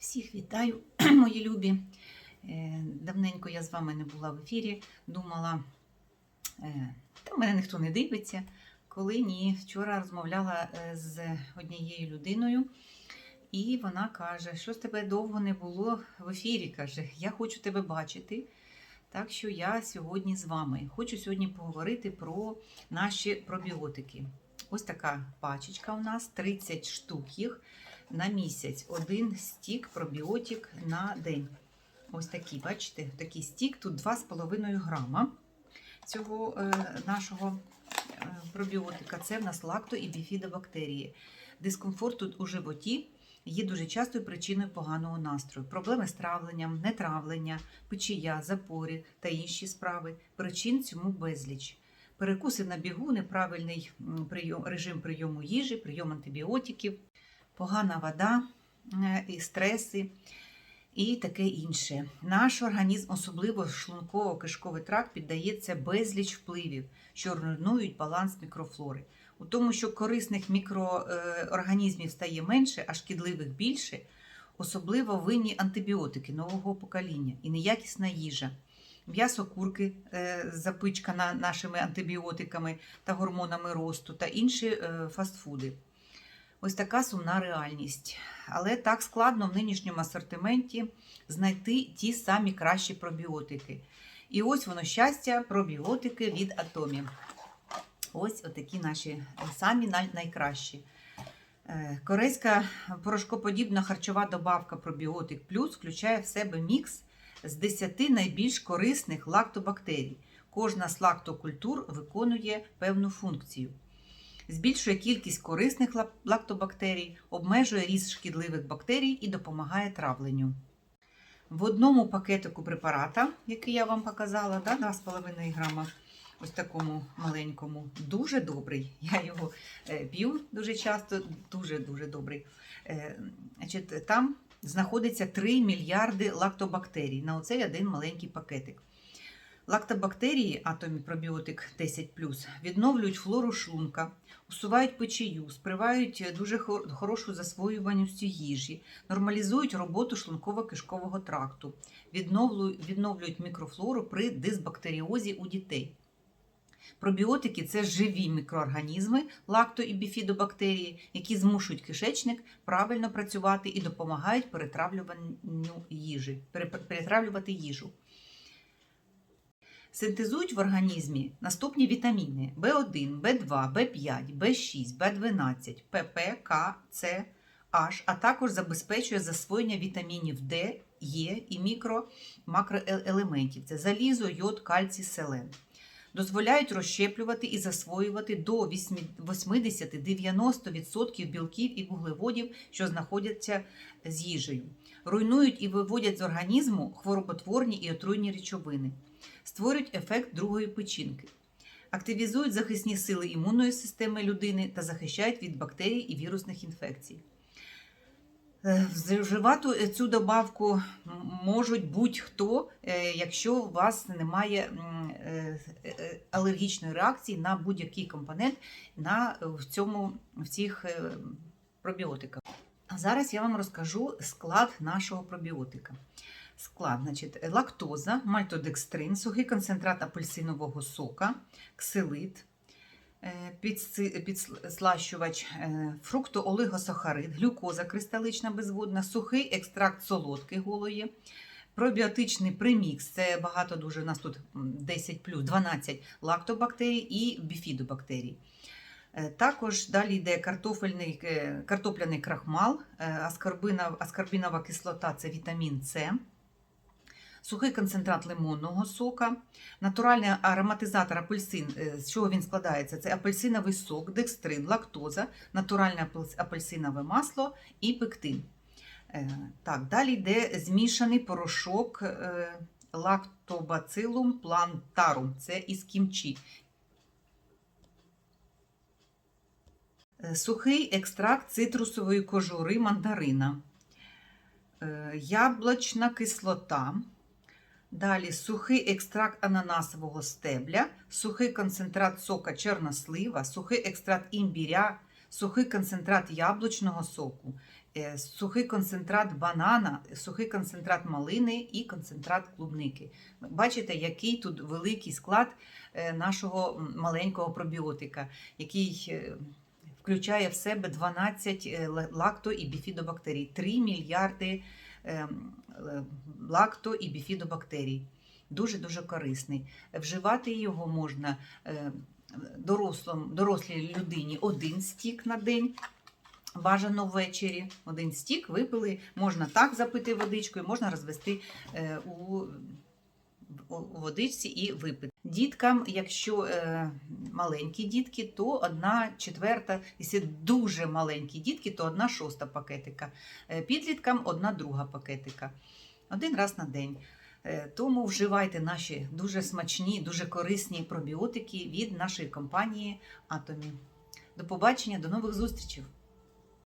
Всіх вітаю, мої любі. Е, Давненько я з вами не була в ефірі. Думала, е, та мене ніхто не дивиться. Коли ні, вчора розмовляла е, з однією людиною, і вона каже, що з тебе довго не було в ефірі. каже, я хочу тебе бачити. Так що я сьогодні з вами. Хочу сьогодні поговорити про наші пробіотики. Ось така пачечка у нас 30 штук їх на місяць. Один стік пробіотик на день. Ось такий, бачите, такий стік, тут 2,5 грама цього е, нашого е, пробіотика. Це в нас лакто і біфідобактерії. Дискомфорт тут у животі є дуже частою причиною поганого настрою. Проблеми з травленням, нетравлення, печія, запори та інші справи. Причин цьому безліч. Перекуси на бігу, неправильний прийом, режим прийому їжі, прийом антибіотиків, погана вода е, і стреси і таке інше. Наш організм, особливо шлунково-кишковий тракт, піддається безліч впливів, що руйнують баланс мікрофлори. У тому, що корисних мікроорганізмів стає менше, а шкідливих більше, особливо винні антибіотики нового покоління і неякісна їжа. М'ясо курки е, запичкана нашими антибіотиками та гормонами росту та інші е, фастфуди. Ось така сумна реальність. Але так складно в нинішньому асортименті знайти ті самі кращі пробіотики. І ось воно щастя, пробіотики від атомів. Ось отакі наші е, самі найкращі. Е, Корейська порошкоподібна харчова добавка пробіотик плюс включає в себе мікс з 10 найбільш корисних лактобактерій. Кожна з лактокультур виконує певну функцію. Збільшує кількість корисних лактобактерій, обмежує ріст шкідливих бактерій і допомагає травленню. В одному пакетику препарата, який я вам показала, да, 2,5 грама, ось такому маленькому, дуже добрий. Я його е, п'ю дуже часто, дуже-дуже добрий. Е, значить, там знаходиться 3 мільярди лактобактерій на оцей один маленький пакетик. Лактобактерії, атомі пробіотик 10 відновлюють флору шлунка, усувають печію, спривають дуже хорошу засвоюваність їжі, нормалізують роботу шлунково-кишкового тракту, відновлюють мікрофлору при дисбактеріозі у дітей. Пробіотики це живі мікроорганізми, лакто і біфідобактерії, які змушують кишечник правильно працювати і допомагають перетравлювати їжу. Синтезують в організмі наступні вітаміни В1, В2, В5, В6, В12, ПП, К, С, H, а також забезпечує засвоєння вітамінів Д, Е і мікро макроелементів. Це залізо, йод, кальцій, селен. Дозволяють розщеплювати і засвоювати до 80-90% білків і вуглеводів, що знаходяться з їжею. Руйнують і виводять з організму хвороботворні і отруйні речовини створюють ефект другої печінки, активізують захисні сили імунної системи людини та захищають від бактерій і вірусних інфекцій. Е, Вживати цю добавку можуть будь-хто, е, якщо у вас немає е, алергічної реакції на будь-який компонент на, в, цьому, в цих пробіотиках. А зараз я вам розкажу склад нашого пробіотика. Склад, значить, лактоза, мальтодекстрин, сухий концентрат апельсинового сока, ксилит, е, підслащувач, е, фруктоолигосахарид, глюкоза кристалична безводна, сухий екстракт солодки голої, пробіотичний примікс, це багато дуже, у нас тут 10 плюс 12 лактобактерій і біфідобактерій. Е, Також далі йде картофельний, е, картопляний крахмал, е, аскорбинова, кислота це вітамін С, сухий концентрат лимонного сока, натуральний ароматизатор апельсин. е, З чого він складається? Це апельсиновий сок, декстрин, лактоза, натуральне апельсинове масло і пектин. Е, Так, далі йде змішаний порошок е, лактобацилум плантарум. Це із кімчі. Сухий екстракт цитрусової кожури мандарина, яблучна кислота, далі сухий екстракт ананасового стебля, сухий концентрат сока чорнослива, сухий екстракт імбіря, сухий концентрат яблучного соку, е, сухий концентрат банана, сухий концентрат малини і концентрат клубники. Бачите, який тут великий склад е, нашого маленького пробіотика, який е, включає в себе 12 е, лакто- і біфідобактерій, 3 мільярди лакто- і біфідобактерій. Дуже-дуже корисний. Вживати його можна е, дорослом, дорослій людині один стік на день. Бажано ввечері. Один стік випили, можна так запити водичкою, можна розвести е, у, водичці і випити. Діткам, якщо е, маленькі дітки, то одна четверта, якщо дуже маленькі дітки, то одна шоста пакетика. Е, Підліткам одна друга пакетика. Один раз на день. Е, Тому вживайте наші дуже смачні, дуже корисні пробіотики від нашої компанії Атомі. До побачення, до нових зустрічей!